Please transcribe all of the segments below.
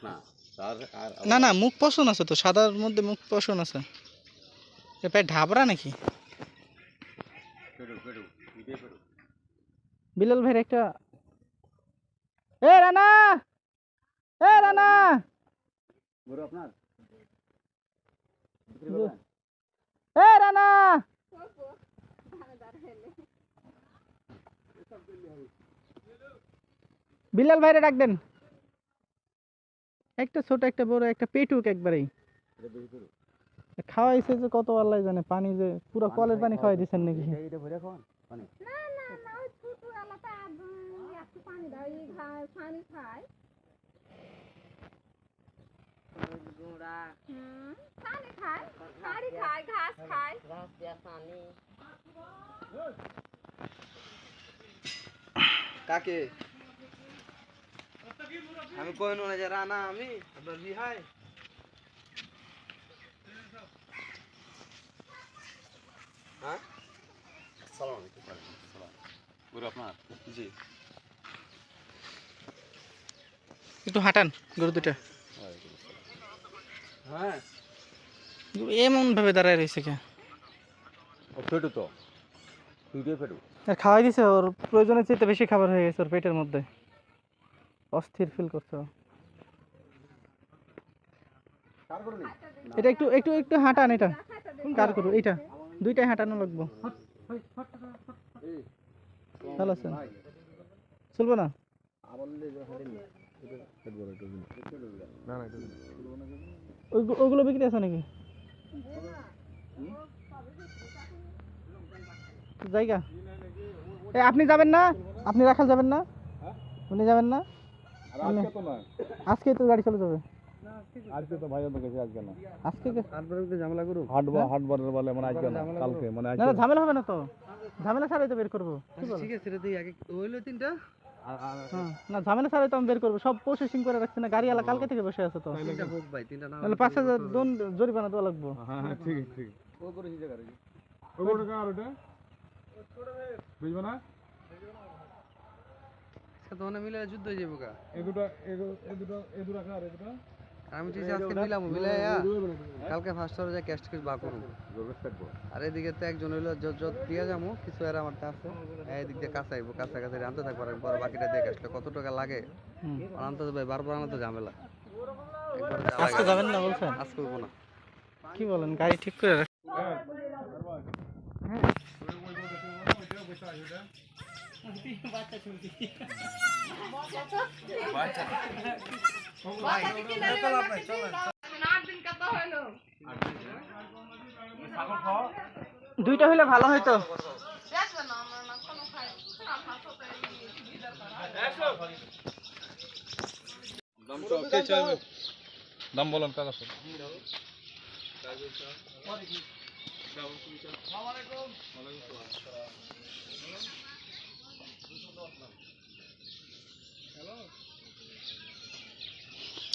না না না মুখ পশন আছে তো সাদার মধ্যে মুখ পশন আছে। প্রায় ঢাবরা নাকি? বিলাল ভাইয়ের একটা এ রানা! এ রানা! আপনার? এ রানা! বিলাল ভাইরে ডাক দেন। একটা ছোট একটা বড় একটা পেটুক একবারেই। খাওয়াইছে যে কত আল্লাহ জানে পানি যে পুরো কলের পানি খাওয়াই দিচ্ছেন নাকি? কাকে? আমি কই না যে রানা আমি? আপনার বিহাই হ্যাঁ? সালাম আলাইকুম। আপনার? জি। একটু হাঁটান গরু দুটা হ্যাঁ। এমন ভাবে দাঁড়ায় রয়েছে কে? ও ফেটু তো। ফেটু। খাওয়াই দিছে ওর প্রয়োজনের চেয়ে বেশি খাবার হয়ে গেছে ওর পেটের মধ্যে। অস্থির ফিল করছে। এটা একটু একটু একটু হাঁটান এটা। কার করু এইটা। দুইটাই হাঁটানো লাগবো। ভালো আছে চলবো না? ওগুলো বিক্রি আছে নাকি? জায়গা? এ আপনি যাবেন না? আপনি রাখাল যাবেন না? উনি যাবেন না? আজকে তো গাড়ি চলে যাবে। আজকে তো ভাই আমার কাছে আজকে না আজকে কে- ঝামেলা করুক। হাটবো হাটবারের বলে মানে আজকে না কালকে মানে আজকে না ঝামেলা হবে না তো। ঝামেলা ছাড়াই তো বের করব। ঠিক আছে রে দিই। আগে হইল তিনটা? হ্যাঁ, না ঝামেলা ছাড়াই তো আমি বের করব। সব প্রসেসিং করে রাখছি না গাড়িওয়ালা কালকে থেকে বসে আছে তো। তিনটা হোক ভাই তিনটা না তাহলে পাঁচ হাজার দন জরিমানা দেওয়া লাগবো। হ্যাঁ হ্যাঁ ঠিক ঠিক। ও করে হিজা করে। ওই কার ওটা বুঝব না? সাথে মানে মিলে যুদ্ধ হয়ে যাব কা এই দুটো এই দুটো এই দুটো কার এই দুটো? আমি ঠিক আজকে মিলামু মিলাইয়া কালকে ফার্স্ট হলে যা ক্যাশ টিকেট বা করুন আর এদিকে তো একজন হইল যত যত দিয়ে যাব কিছু আর আমার আছে। এদিক দিয়ে কাছে আইবো কাছে কাছে আনতে থাকব আর পরে বাকিটা দিয়ে আসলে কত টাকা লাগে? আর আনতে ভাই বারবার আনতে ঝামেলা। একবার আজকে যাবেন না বলছেন? আজ করব না। কি বলেন গাড়ি ঠিক করে রাখ দুইটা হইলে ভালো হইতো। দাম বলেন কাকা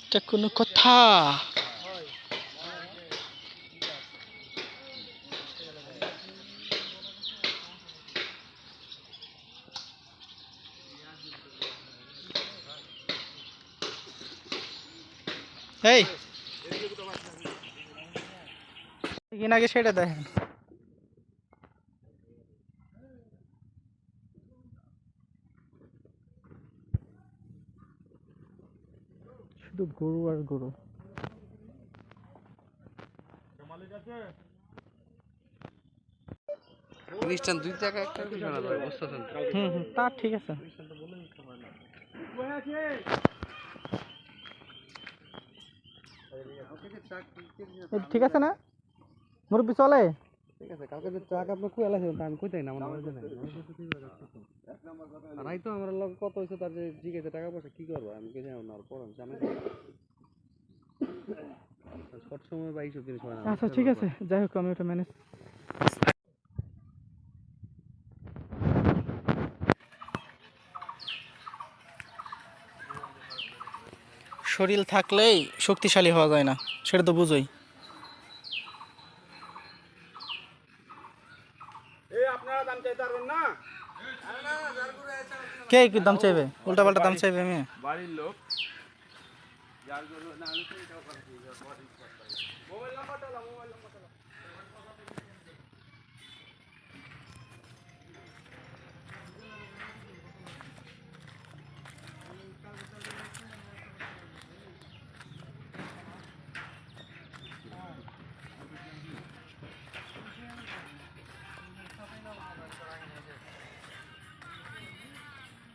এটা কোনো কথা। এই। কিন আগে সেটা দেখেন। শুধু গরু আর গরু। দুই টাকা একটা কিছু না ভাই বুঝতেছেন তো? হুম হুম তা ঠিক আছে। ঠিক আছে না? মুরব্বী চলে। ঠিক আছে কালকে যে ট্রাক আপনার কুয়ালা ছিল? তা আমি কইতাই না আমার মনে নাই আর এই তো আমার লগ কত হইছে তার যে জিজ্ঞাসা টাকা পয়সা কি করব আমি কইছি না আর পড়ান জানি শর্ট সময় বা এইসব জিনিস হয় না আচ্ছা ঠিক আছে। যাই হোক আমি ওটা ম্যানেজ শরীর থাকলেই শক্তিশালী হওয়া যায় না সেটা তো বুঝোই। কে কি দাম চাইবে? উল্টা পাল্টা দাম চাইবে আমি বাড়ির লোক। मोबाइल नंबर डाला मोबाइल नंबर डाला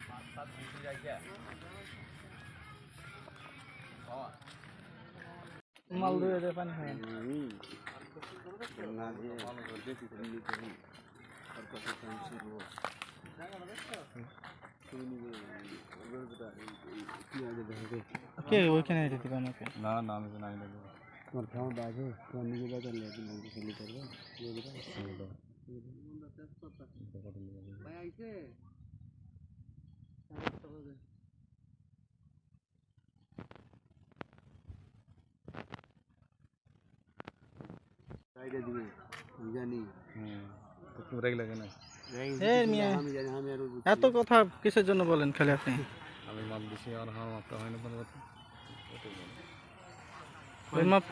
पाँच सात मिनट हाँ মাল ধুয়ে দে পানি খায় কে ওইখানে যেতে পারে আমাকে না না আমি তো নাই দেবো ভাই আইছে তো রেগ লাগে না এ মিয়া এত কথা কিসের জন্য বলেন খালি আপনি আমি মাপ দিছি আর হার মাপটা হয় না কোনো কথা ওই মাপ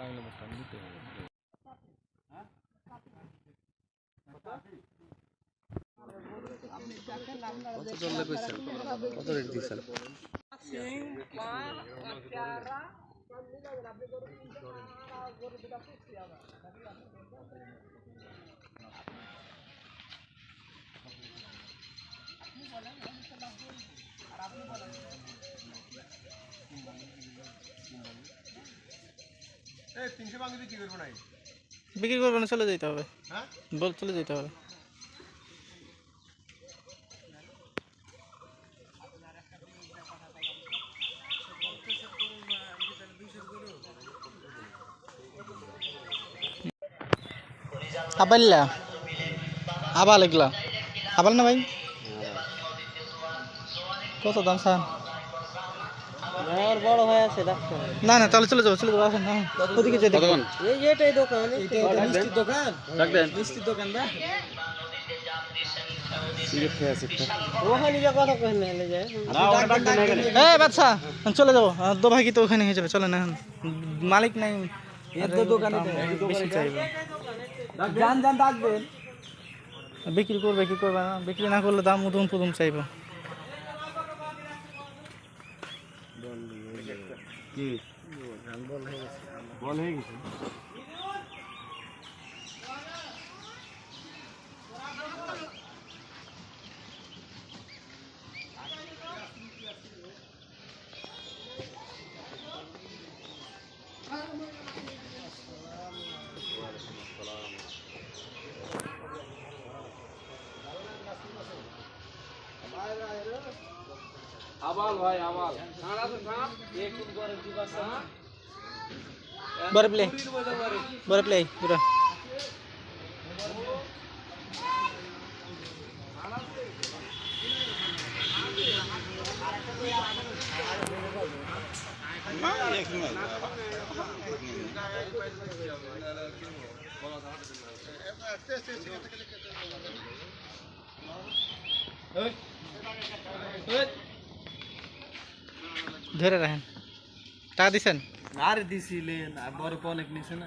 লাগলে বসটা দিতে হবে কত চললে কইছেন কত রেট দিছেন বিক্রি করব না চলে যেতে হবে। বল চলে যেতে হবে। আবাল্লা। আবাল এগুলা। আবাল না ভাই? কত দাম স্যার? বড় আছে না না তাহলে চলে যাব চলে যাব আসেন না ওদিকে যেতে এই এটাই দোকান মিষ্টির দোকান। মিষ্টির দোকান না? বাচ্চা চলে যাব। আর দো ভাই কি তো ওখানে হয়ে যাবে? চলে না মালিক নাই। দোকানে বেশি চাইবে। জান জান ডাকবেন বিক্রি করবে কি করবে না? বিক্রি না করলে দাম উদুম পুদুম চাইবে। বল হয়ে গেছে। আবাল ভাই আবাল খানা তো খানা এক কোন করে দিবা খানা बरं प्ले बरं प्ले बरं Good. Good. ধরে রাখেন। টাকা দিছেন? আর দিছিলেন বড় অনেক নিছে না।